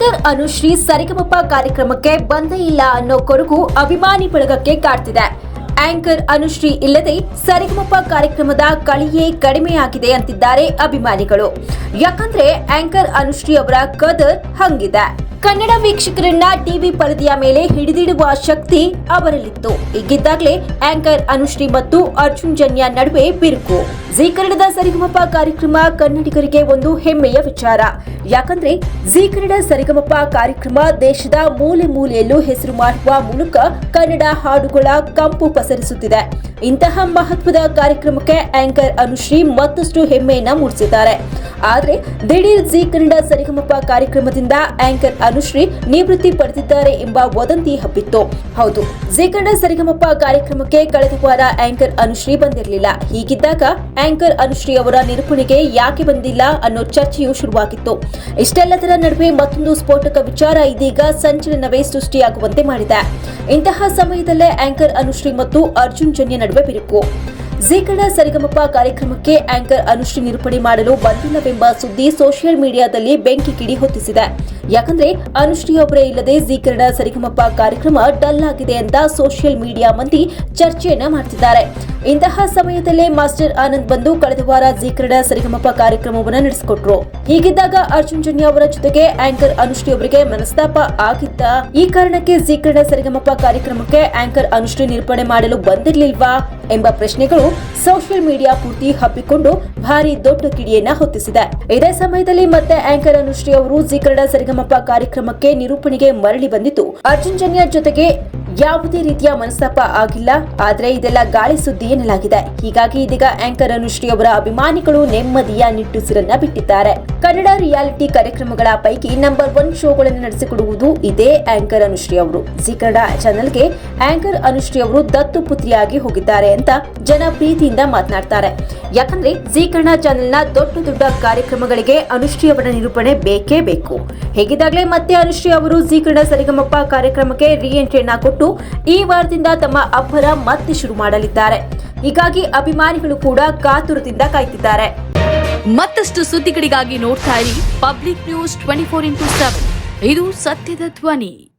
Anchor Anushree ಸರಿಗಮಪ ಕಾರ್ಯಕ್ರಮಕ್ಕೆ ಬಂದೇ ಇಲ್ಲ ಅನ್ನೋ ಕೊರಗು ಅಭಿಮಾನಿ ಬಳಗಕ್ಕೆ ಕಾಡ್ತಿದೆ. ಆಂಕರ್ ಅನುಶ್ರೀ ಇಲ್ಲದೆ ಸರಿಗಮಪ ಕಾರ್ಯಕ್ರಮದ ಕಳಿಯೇ ಕಡಿಮೆಯಾಗಿದೆ ಅಂತಿದ್ದಾರೆ ಅಭಿಮಾನಿಗಳು. ಯಾಕಂದ್ರೆ ಆಂಕರ್ ಅನುಶ್ರೀ ಅವರ ಕದರ್ ಹಂಗಿದೆ. ಕನ್ನಡ ವೀಕ್ಷಕರನ್ನ ಟಿವಿ ಪರದೆಯ ಮೇಲೆ ಹಿಡಿದಿಡುವ ಶಕ್ತಿ ಅವರಲ್ಲಿತ್ತು. ಈಗಿದ್ದಾಗಲೇ ಆಂಕರ್ ಅನುಶ್ರೀ ಮತ್ತು ಅರ್ಜುನ್ ಜನ್ಯ ನಡುವೆ ಬಿರುಕು. ಜಿ ಕನ್ನಡದ ಸರಿಗಮಪ ಕಾರ್ಯಕ್ರಮ ಕನ್ನಡಿಗರಿಗೆ ಒಂದು ಹೆಮ್ಮೆಯ ವಿಚಾರ. ಯಾಕಂದ್ರೆ ಜೀ ಕನ್ನಡ ಸರಿಗಮಪ ಕಾರ್ಯಕ್ರಮ ದೇಶದ ಮೂಲೆ ಮೂಲೆಯಲ್ಲೂ ಹೆಸರು ಮಾಡುವ ಮೂಲಕ ಕನ್ನಡ ಹಾಡುಗಳ ಕಂಪು ಪಸರಿಸುತ್ತಿದೆ. ಇಂತಹ ಮಹತ್ವದ ಕಾರ್ಯಕ್ರಮಕ್ಕೆ ಆಂಕರ್ ಅನುಶ್ರೀ ಮತ್ತಷ್ಟು ಹೆಮ್ಮೆಯನ್ನ ಮೂಡಿಸಿದ್ದಾರೆ. ಆದ್ರೆ ದಿಢೀರ್ ಜಿ ಕನ್ನಡ ಸರಿಗಮಪ ಕಾರ್ಯಕ್ರಮದಿಂದ ಆಂಕರ್ ಅನುಶ್ರೀ ನಿವೃತ್ತಿ ಪಡೆದಿದ್ದಾರೆ ಎಂಬ ವದಂತಿ ಹಬ್ಬಿತ್ತು. ಹೌದು, ಜಿ ಕನ್ನಡ ಸರಿಗಮಪ ಕಾರ್ಯಕ್ರಮಕ್ಕೆ ಕಳೆದ ವಾರ ಆಂಕರ್ ಅನುಶ್ರೀ ಬಂದಿರಲಿಲ್ಲ. ಹೀಗಿದ್ದಾಗ ಆಂಕರ್ ಅನುಶ್ರೀ ಅವರ ನಿರೂಪಣೆಗೆ ಯಾಕೆ ಬಂದಿಲ್ಲ ಅನ್ನೋ ಚರ್ಚೆಯು ಶುರುವಾಗಿತ್ತು. ಇಷ್ಟೆಲ್ಲದರ ನಡುವೆ ಮತ್ತೊಂದು ಸ್ಫೋಟಕ ವಿಚಾರ ಇದೀಗ ಸಂಚಲನವೇ ಸೃಷ್ಟಿಯಾಗುವಂತೆ ಮಾಡಿದೆ. ಇಂತಹ ಸಮಯದಲ್ಲೇ ಆಂಕರ್ ಅನುಶ್ರೀ ಮತ್ತು ಅರ್ಜುನ್ ಜನ್ಯ ನಡುವೆ ಬಿರುಕು. ಜಿ ಕನ್ನಡ ಸರಿಗಮಪ ಕಾರ್ಯಕ್ರಮಕ್ಕೆ ಆಂಕರ್ ಅನುಶ್ರೀ ನಿರೂಪಣೆ ಮಾಡಲು ಬಂದಿಲ್ಲವೆಂಬ ಸುದ್ದಿ ಸೋಷಿಯಲ್ ಮೀಡಿಯಾದಲ್ಲಿ ಬೆಂಕಿ ಕಿಡಿ ಹೊತ್ತಿಸಿದೆ. ಯಾಕಂದ್ರೆ ಅನುಶ್ರೀ ಒಬ್ಬರೇ ಇಲ್ಲದೆ ಝೀಕರಣ ಸರಿಗಮಪ ಕಾರ್ಯಕ್ರಮ ಡಲ್ ಆಗಿದೆ ಅಂತ ಸೋಷಿಯಲ್ ಮೀಡಿಯಾ ಮಂದಿ ಚರ್ಚೆಯನ್ನ ಮಾಡ್ತಿದ್ದಾರೆ. ಇಂತಹ ಸಮಯದಲ್ಲೇ ಮಾಸ್ಟರ್ ಆನಂದ್ ಬಂದು ಕಳೆದ ವಾರ ಜೀಕರಣ ಸರಿಗಮಪ ಕಾರ್ಯಕ್ರಮವನ್ನು ನಡೆಸಿಕೊಟ್ರು. ಹೀಗಿದ್ದಾಗ ಅರ್ಜುನ್ ಜನ್ಯ ಅವರ ಜೊತೆಗೆ ಆಂಕರ್ ಅನುಶ್ರೀ ಅವರಿಗೆ ಮನಸ್ತಾಪ ಆಗಿದ್ದ ಈ ಕಾರಣಕ್ಕೆ ಜೀಕರಣ ಸರಿಗಮಪ ಕಾರ್ಯಕ್ರಮಕ್ಕೆ ಆಂಕರ್ ಅನುಶ್ರೀ ನಿರೂಪಣೆ ಮಾಡಲು ಬಂದಿರ್ಲಿಲ್ವಾ? ಎಂಬ ಪ್ರಶ್ನೆಗಳು ಸೋಷಿಯಲ್ ಮೀಡಿಯಾ ಪೂರ್ತಿ ಹಬ್ಬಿಕೊಂಡು ಭಾರಿ ದೊಡ್ಡ ಕಿಡಿಯನ್ನ ಹೊತ್ತಿಸಿದೆ. ಇದೇ ಸಮಯದಲ್ಲಿ ಮತ್ತೆ ಆಂಕರ್ ಅನುಶ್ರೀ ಅವರು ಜಿ ಕನ್ನಡ ಸರಿಗಮಪ ಕಾರ್ಯಕ್ರಮಕ್ಕೆ ನಿರೂಪಣೆಗೆ ಮರಳಿ ಬಂದಿದ್ದು. ಅರ್ಜುನ್ ಜನ್ಯ ಜೊತೆಗೆ ಯಾವುದೇ ರೀತಿಯ ಮನಸ್ತಾಪ ಆಗಿಲ್ಲ, ಆದರೆ ಇದೆಲ್ಲ ಗಾಳಿ ಸುದ್ದಿ ಎನ್ನಲಾಗಿದೆ. ಹೀಗಾಗಿ ಇದೀಗ ಆಂಕರ್ ಅನುಶ್ರೀ ಅವರ ಅಭಿಮಾನಿಗಳು ನೆಮ್ಮದಿಯ ನಿಟ್ಟುಸಿರನ್ನ ಬಿಟ್ಟಿದ್ದಾರೆ. ಕನ್ನಡ ರಿಯಾಲಿಟಿ ಕಾರ್ಯಕ್ರಮಗಳ ಪೈಕಿ ನಂಬರ್ ಒನ್ ಶೋಗಳನ್ನು ನಡೆಸಿಕೊಡುವುದು ಇದೇ ಆಂಕರ್ ಅನುಶ್ರೀ ಅವರು ಜಿ ಕನ್ನಡ ಚಾನೆಲ್ಗೆ ಆಂಕರ್ ಅನುಶ್ರೀ ಅವರು ದತ್ತು ಪುತ್ರಿಯಾಗಿ ಹೋಗಿದ್ದಾರೆ ಅಂತ ಜನ ಪ್ರೀತಿಯಿಂದ ಮಾತನಾಡ್ತಾರೆ. ಯಾಕಂದ್ರೆ ಜಿ ಕನ್ನಡ ಚಾನೆಲ್ನ ದೊಡ್ಡ ದೊಡ್ಡ ಕಾರ್ಯಕ್ರಮಗಳಿಗೆ ಅನುಶ್ರೀ ಅವರ ನಿರೂಪಣೆ ಬೇಕೇ ಬೇಕು. ಹೇಗಿದ್ದಾಗಲೇ ಮತ್ತೆ ಅನುಶ್ರೀ ಅವರು ಜಿ ಕನ್ನಡ ಸರಿಗಮಪ್ಪ ಕಾರ್ಯಕ್ರಮಕ್ಕೆ ರಿ ಎಂಟ್ರಿಯನ್ನ ಕೊಟ್ಟು ಈ ವಾರದಿಂದ ತಮ್ಮ ಅಬ್ಬರ ಮತ್ತೆ ಶುರು ಮಾಡಲಿದ್ದಾರೆ. ಹೀಗಾಗಿ ಅಭಿಮಾನಿಗಳು ಕೂಡ ಕಾತುರದಿಂದ ಕಾಯ್ತಿದ್ದಾರೆ. ಮತ್ತಷ್ಟು ಸುದ್ದಿಗಳಿಗಾಗಿ ನೋಡ್ತಾ ಇರಿ public news twenty four into seven. ಇದು ಸತ್ಯದ ಧ್ವನಿ.